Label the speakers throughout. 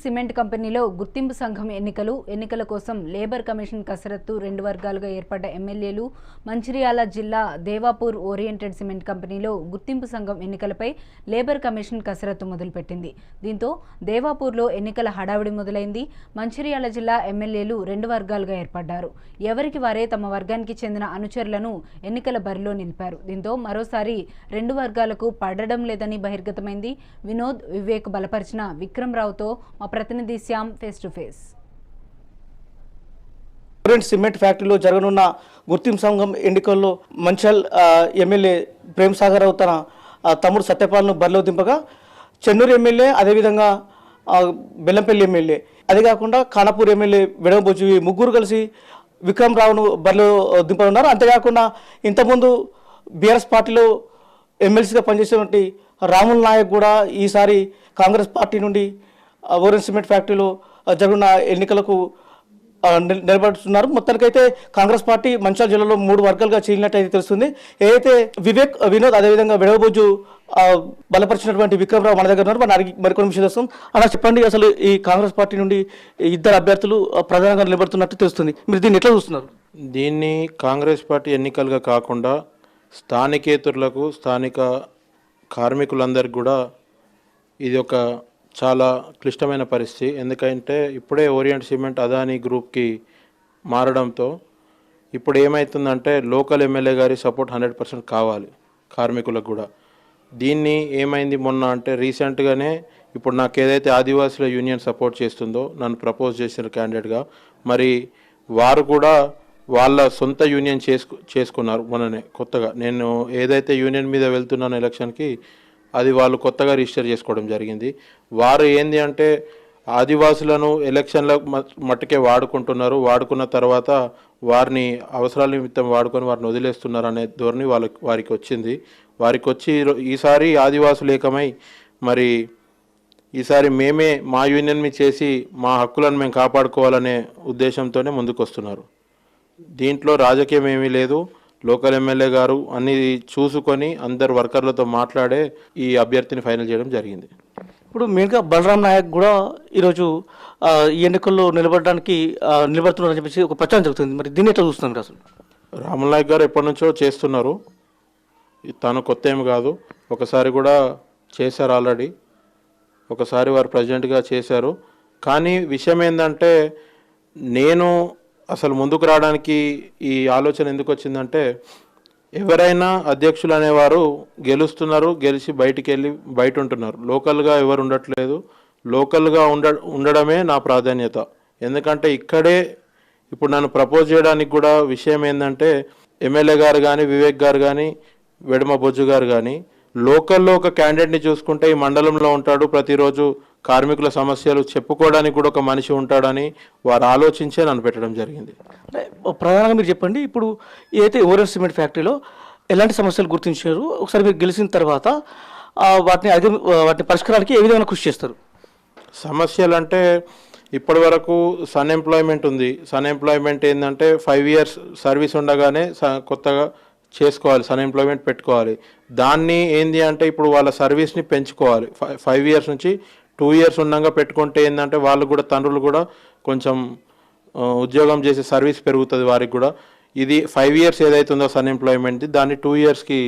Speaker 1: Cement కంపెనీలో గుర్తింపు సంఘం ఎన్నికలు ఎన్నికల కోసం లేబర్ కమిషన్ కసరత్తు రెండు వర్గాలుగా ఏర్పడ్డ ఎమ్మెల్యేలు మంచిర్యాల జిల్లా దేవాపూర్ ఓరియంటెడ్ సిమెంట్ కంపెనీలో గుర్తింపు సంఘం ఎన్నికలపై లేబర్ కమిషన్ కసరత్తు మొదలుపెట్టింది. దీంతో దేవాపూర్లో ఎన్నికల హడావిడి మొదలైంది. మంచిర్యాల జిల్లా ఎమ్మెల్యేలు రెండు వర్గాలుగా ఏర్పడ్డారు. ఎవరికి వారే తమ వర్గానికి చెందిన అనుచరులను ఎన్నికల బరిలో నిలిపారు. దీంతో మరోసారి రెండు వర్గాలకు పడడం లేదని బహిర్గతమైంది. వినోద్ వివేక్ బలపరిచిన విక్రమ్ రావుతో మా ప్రతినిధి Shyam face to face
Speaker 2: friends cement ఫ్యాక్టరీలో జరగనున్న గుర్తింపు సంఘం ఎన్నికల్లో మంచల్ ఎమ్మెల్యే ప్రేమ్ సాగర్ రావు తన తమ్ముడు సత్యపాల్ను బరిలో దింపగా చెన్నూరు ఎమ్మెల్యే అదేవిధంగా బెల్లంపల్లి ఎమ్మెల్యే. అదే కాకుండా ఖానాపూర్ ఎమ్మెల్యే విడవబోజు ముగ్గురు కలిసి విక్రమ్ రావును బరిలో దింపనున్నారు. అంతేకాకుండా ఇంతకుముందు బీఆర్ఎస్ పార్టీలో ఎమ్మెల్సీగా పనిచేసినటువంటి రాముల్ నాయక్ కూడా ఈసారి కాంగ్రెస్ పార్టీ నుండి ఓరెన్ సిమెంట్ ఫ్యాక్టరీలో జరిగిన జరుగుతున్న ఎన్నికలకు నిలబడుతున్నారు. మొత్తానికైతే కాంగ్రెస్ పార్టీ మంచిర్యాల జిల్లాలో మూడు వర్గాలుగా చీలినట్టయితే తెలుస్తుంది. ఏదైతే వివేక్ వినోద్ అదేవిధంగా విడవబోజు బలపరిచినటువంటి విక్రమరావు మన దగ్గర ఉన్నారు మన మరికొన్ని విషయం వస్తాం అలా చెప్పండి అసలు ఈ కాంగ్రెస్ పార్టీ నుండి ఇద్దరు అభ్యర్థులు ప్రధానంగా నిలబడుతున్నట్టు తెలుస్తుంది. మీరు దీన్ని ఎట్లా చూస్తున్నారు?
Speaker 3: దీన్ని కాంగ్రెస్ పార్టీ ఎన్నికలుగా కాకుండా స్థానికేతరులకు స్థానిక కార్మికులందరికీ కూడా ఇది ఒక చాలా క్లిష్టమైన పరిస్థితి. ఎందుకంటే ఇప్పుడే ఓరియంట్ సిమెంట్ అదానీ గ్రూప్కి మారడంతో ఇప్పుడు ఏమవుతుందంటే లోకల్ ఎమ్మెల్యే గారి సపోర్ట్ హండ్రెడ్ పర్సెంట్ కావాలి కార్మికులకు కూడా. దీన్ని ఏమైంది మొన్న అంటే రీసెంట్గానే ఇప్పుడు నాకు ఏదైతే ఆదివాసుల యూనియన్ సపోర్ట్ చేస్తుందో నన్ను ప్రపోజ్ చేసిన క్యాండిడేట్గా మరి వారు కూడా వాళ్ళ సొంత యూనియన్ చేసుకు చేసుకున్నారు మొన్ననే కొత్తగా. నేను ఏదైతే యూనియన్ మీద వెళ్తున్నాను ఎలక్షన్కి అది వాళ్ళు కొత్తగా రిజిస్టర్ చేసుకోవడం జరిగింది. వారు ఏంది అంటే ఆదివాసులను ఎలక్షన్ల మట్టుకే వాడుకుంటున్నారు. వాడుకున్న తర్వాత వారిని అవసరాల నిమిత్తం వాడుకొని వారిని వదిలేస్తున్నారు అనే ధోరణి వాళ్ళ వారికి వచ్చింది. వారికి వచ్చి ఈసారి ఆదివాసులు ఏకమై మరి ఈసారి మేమే మా యూనియన్ మీ చేసి మా హక్కులను మేము కాపాడుకోవాలనే ఉద్దేశంతోనే ముందుకు వస్తున్నారు దీంట్లో రాజకీయం ఏమీ లేదు. లోకల్ ఎమ్మెల్యే గారు అన్ని చూసుకొని అందరు వర్కర్లతో మాట్లాడే ఈ అభ్యర్థిని ఫైనల్ చేయడం జరిగింది.
Speaker 2: ఇప్పుడు మెయిన్గా బలరాం నాయక్ కూడా ఈరోజు ఈ ఎన్నికల్లో నిలబడడానికి నిలబడుతున్నారని చెప్పేసి ఒక ప్రచారం జరుగుతుంది. మరి దీన్ని ఎట్లా చూస్తున్నారు మీరు అసలు?
Speaker 3: రాముల్ నాయక్ గారు ఎప్పటి నుంచో చేస్తున్నారు. తను కొత్త ఏమి కాదు. ఒకసారి కూడా చేశారు ఆల్రెడీ. ఒకసారి వారు ప్రెసిడెంట్గా చేశారు. కానీ విషయం ఏంటంటే నేను అసలు ముందుకు రావడానికి ఈ ఆలోచన ఎందుకు వచ్చిందంటే ఎవరైనా అధ్యక్షులు అనేవారు గెలుస్తున్నారు గెలిచి బయటికి వెళ్ళి బయట ఉంటున్నారు లోకల్గా ఎవరు ఉండట్లేదు. లోకల్గా ఉండ ఉండడమే నా ప్రాధాన్యత. ఎందుకంటే ఇక్కడే ఇప్పుడు నన్ను ప్రపోజ్ చేయడానికి కూడా విషయం ఏంటంటే ఎమ్మెల్యే గారు కానీ వివేక్ గారు కానీ వెడమ బొజ్జు గారు కానీ లోకల్లో ఒక క్యాండిడేట్ని చూసుకుంటే ఈ మండలంలో ఉంటాడు ప్రతిరోజు కార్మికుల సమస్యలు చెప్పుకోవడానికి కూడా ఒక మనిషి ఉంటాడని వారు ఆలోచించే నన్ను పెట్టడం జరిగింది.
Speaker 2: అంటే ప్రధానంగా మీరు చెప్పండి ఇప్పుడు ఏదైతే ఓరెన్ సిమెంట్ ఫ్యాక్టరీలో ఎలాంటి సమస్యలు గుర్తించారు ఒకసారి మీరు గెలిచిన తర్వాత వాటిని అధిగ వాటిని పరిష్కారానికి ఏ విధంగా కృషి చేస్తారు?
Speaker 3: సమస్యలు అంటే ఇప్పటి వరకు సన్ ఎంప్లాయ్మెంట్ ఉంది. సన్ ఎంప్లాయ్మెంట్ ఏంటంటే ఫైవ్ ఇయర్స్ సర్వీస్ ఉండగానే కొత్తగా చేసుకోవాలి సన్ ఎంప్లాయ్మెంట్ పెట్టుకోవాలి. దాన్ని ఏంది అంటే ఇప్పుడు వాళ్ళ సర్వీస్ని పెంచుకోవాలి. ఫైవ్ ఇయర్స్ నుంచి టూ ఇయర్స్ ఉండగా పెట్టుకుంటే ఏంటంటే వాళ్ళు కూడా తండ్రులు కూడా కొంచెం ఉద్యోగం చేసే సర్వీస్ పెరుగుతుంది వారికి కూడా. ఇది ఫైవ్ ఇయర్స్ ఏదైతుందో సన్ అన్ఎంప్లాయ్మెంట్ది దాన్ని టూ ఇయర్స్కి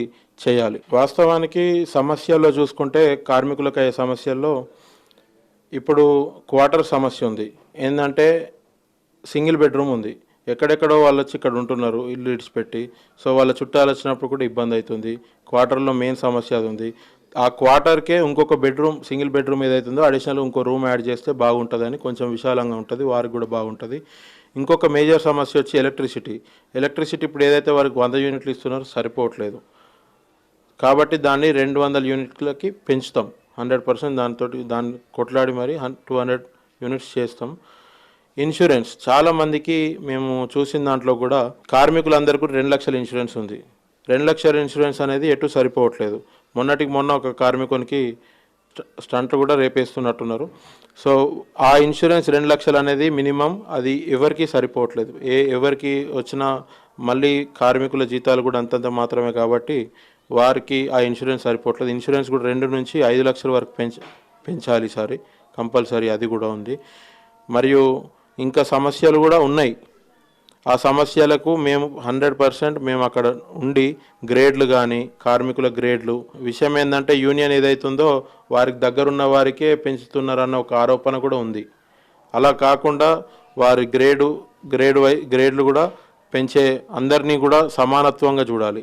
Speaker 3: చేయాలి. వాస్తవానికి సమస్యల్లో చూసుకుంటే కార్మికులకు అయ్యే సమస్యల్లో ఇప్పుడు క్వార్టర్ సమస్య ఉంది. ఏంటంటే సింగిల్ బెడ్రూమ్ ఉంది. ఎక్కడెక్కడో వాళ్ళు వచ్చి ఇక్కడ ఉంటున్నారు ఇల్లు ఇడిచిపెట్టి. సో వాళ్ళ చుట్టాలు వచ్చినప్పుడు కూడా ఇబ్బంది అవుతుంది క్వార్టర్లో మెయిన్ సమస్య అది ఉంది. ఆ క్వార్టర్కే ఇంకొక బెడ్రూమ్ సింగిల్ బెడ్రూమ్ ఏదైతుందో అడిషనల్ ఇంకో రూమ్ యాడ్ చేస్తే బాగుంటుందని కొంచెం విశాలంగా ఉంటుంది వారికి కూడా బాగుంటుంది. ఇంకొక మేజర్ సమస్య వచ్చి ఎలక్ట్రిసిటీ. ఎలక్ట్రిసిటీ ఇప్పుడు ఏదైతే వారికి వంద యూనిట్లు ఇస్తున్నారో సరిపోవట్లేదు. కాబట్టి దాన్ని రెండు వందల యూనిట్లకి పెంచుతాం. హండ్రెడ్ పర్సెంట్ దాంతో దాన్ని కొట్లాడి మరి టూ హండ్రెడ్ యూనిట్స్ చేస్తాం. ఇన్సూరెన్స్. చాలామందికి మేము చూసిన దాంట్లో కూడా కార్మికులందరికీ రెండు లక్షల ఇన్సూరెన్స్ ఉంది. రెండు లక్షల ఇన్సూరెన్స్ అనేది ఎటు సరిపోవట్లేదు. మొన్నటికి మొన్న ఒక కార్మికునికి స్ట- స్టంట్లు కూడా రేపేస్తున్నట్టున్నారు. సో ఆ ఇన్సూరెన్స్ రెండు లక్షలు అనేది మినిమం అది ఎవరికి సరిపోవట్లేదు. ఏ ఎవరికి వచ్చిన మళ్ళీ కార్మికుల జీతాలు కూడా అంతంత మాత్రమే కాబట్టి వారికి ఆ ఇన్సూరెన్స్ సరిపోవట్లేదు. ఇన్సూరెన్స్ కూడా రెండు నుంచి ఐదు లక్షల వరకు పెంచ పెంచాలి సారి కంపల్సరీ అది కూడా ఉంది. మరియు ఇంకా సమస్యలు కూడా ఉన్నాయి. ఆ సమస్యలకు మేము హండ్రెడ్ పర్సెంట్ మేము అక్కడ ఉండి గ్రేడ్లు కానీ కార్మికుల గ్రేడ్లు విషయం ఏంటంటే యూనియన్ ఏదైతుందో వారికి దగ్గరున్న వారికే పెంచుతున్నారన్న ఒక ఆరోపణ కూడా ఉంది. అలా కాకుండా వారి గ్రేడు గ్రేడ్ వై గ్రేడ్లు కూడా పెంచే అందరినీ కూడా సమానత్వంగా చూడాలి.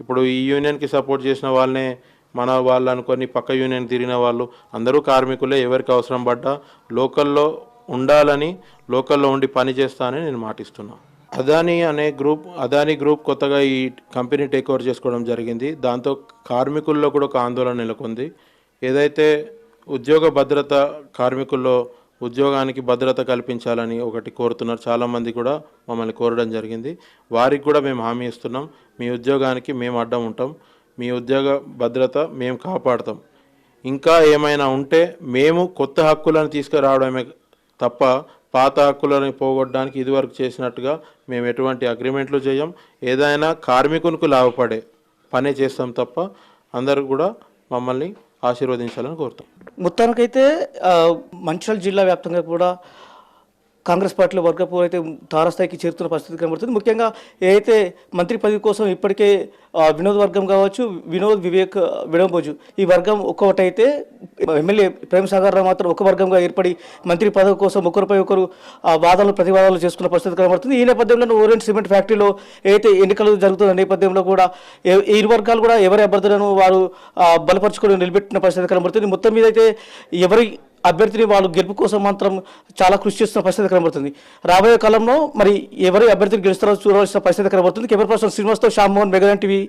Speaker 3: ఇప్పుడు ఈ యూనియన్కి సపోర్ట్ చేసిన వాళ్ళనే మన వాళ్ళు అనుకొని పక్క యూనియన్ తిరిగిన వాళ్ళు అందరూ కార్మికులే ఎవరికి అవసరం పడ్డా లోకల్లో ఉండాలని లోకల్లో ఉండి పని చేస్తానని నేను మాటిస్తున్నా. అదానీ అనే గ్రూప్ అదానీ గ్రూప్ కొత్తగా ఈ కంపెనీ టేక్ ఓవర్ చేసుకోవడం జరిగింది. దాంతో కార్మికుల్లో కూడా ఒక ఆందోళన నెలకొంది. ఏదైతే ఉద్యోగ భద్రత కార్మికుల్లో ఉద్యోగానికి భద్రత కల్పించాలని ఒకటి కోరుతున్నారు. చాలామంది కూడా మమ్మల్ని కోరడం జరిగింది. వారికి కూడా మేము హామీ ఇస్తున్నాం. మీ ఉద్యోగానికి మేము అడ్డం ఉంటాం. మీ ఉద్యోగ భద్రత మేము కాపాడతాం. ఇంకా ఏమైనా ఉంటే మేము కొత్త హక్కులను తీసుకురావడమే తప్ప పాత హక్కులను పోగొట్టడానికి ఇదివరకు చేసినట్టుగా మేము ఎటువంటి అగ్రిమెంట్లు చేయం. ఏదైనా కార్మికునికి లాభపడే పనే చేస్తాం తప్ప అందరూ కూడా మమ్మల్ని ఆశీర్వదించాలని కోరుతాం.
Speaker 2: మొత్తానికైతే మంచిర్యాల జిల్లా వ్యాప్తంగా కూడా కాంగ్రెస్ పార్టీలో వర్గపు అయితే తారస్థాయికి చేరుతున్న పరిస్థితి కనబడుతుంది. ముఖ్యంగా ఏదైతే మంత్రి పదవి కోసం ఇప్పటికే వినోద్ వర్గం కావచ్చు వినోద్ వివేక్ వినోబోజు ఈ వర్గం ఒక్కొక్కటైతే ఎమ్మెల్యే ప్రేమ్ సాగర్ రావు మాత్రం ఒక వర్గంగా ఏర్పడి మంత్రి పదవి కోసం ఒకరిపై ఒకరు వాదనలు ప్రతివాదాలు చేసుకున్న పరిస్థితి కనబడుతుంది. ఈ నేపథ్యంలో ఓరియంట్ సిమెంట్ ఫ్యాక్టరీలో ఏదైతే ఎన్నికలు జరుగుతున్న నేపథ్యంలో కూడా ఈ ఇరు వర్గాలు కూడా ఎవరి అభ్యర్థులను వారు బలపరుచుకొని నిలబెట్టిన పరిస్థితి కనబడుతుంది. మొత్తం మీద అయితే ఎవరి అభ్యర్థిని వాళ్ళు గెలుపు కోసం మాత్రం చాలా కృషి చేస్తున్న పరిస్థితి కనబడుతుంది. రాబోయే కాలంలో మరి ఎవరి అభ్యర్థిని గెలుస్తారో చూడవలసిన పరిస్థితి కనబడుతుంది. కెమెరా పర్సన్ శ్రీనివాస్తో శ్యామ్మోహన్ మెగాన్ టీవీ